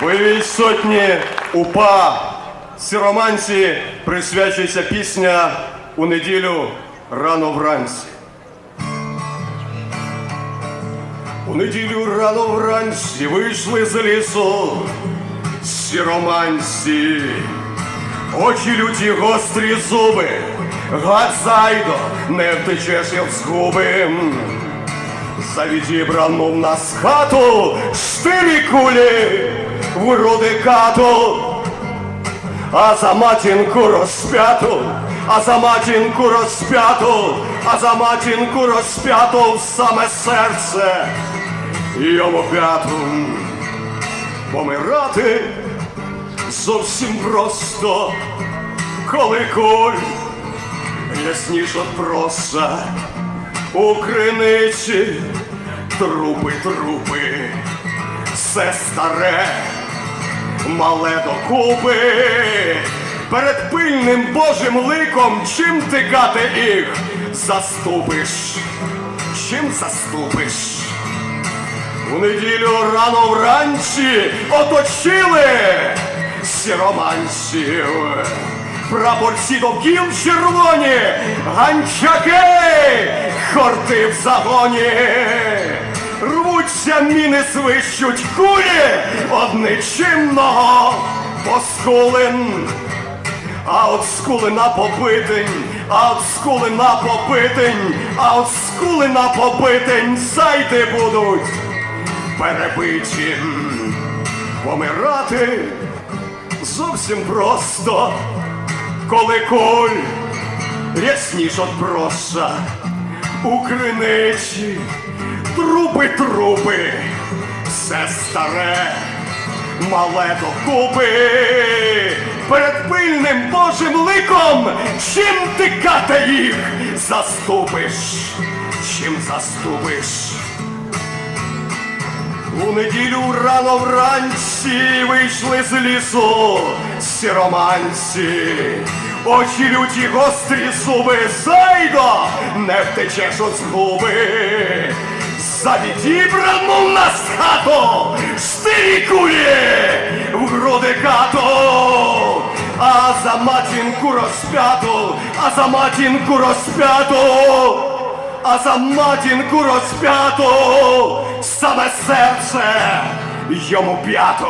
Бойовій сотні УПА Сіроманці присвячується пісня у неділю рано вранці. У неділю рано вранці вийшли з лісу сіроманці. Очі люті гострі зуби, гад зайдо, не втечеш як з губи. За відібрану в нас хату штирі кулі в груди кату, а за матінку розп'яту, а за матінку розп'яту, а за матінку розп'яту в саме серце йому п'яту. Помирати зовсім просто, коли куль ясніш от проса. У криниці трупи, трупи, все старе, мале докупи. Перед пильним Божим ликом чим тикати їх заступиш? Чим заступиш? У неділю рано вранці оточили сіроманців. Прапорці довкіл червоні, ганчаки, хорти в загоні. Рвуться міни свищуть кулі одничимного поскулин. А от скулина побитень, а от скулина побитень, а от скулина побитень зайти будуть перебиті. Помирати зовсім просто, коли куль рясніш от проса у криниці, трупи, трупи, все старе, мале докупи. Перед пильним Божим ликом, чим тикати їх заступиш, чим заступиш. У неділю рано вранці вийшли з лісу сіроманці. Очі люті гострі зуби зайдо, не втечеш от згуби. За відібрану нас хату, а за матінку розп'яту, а за матінку розп'яту. А за матінку розп'яту саме серце йому п'яту.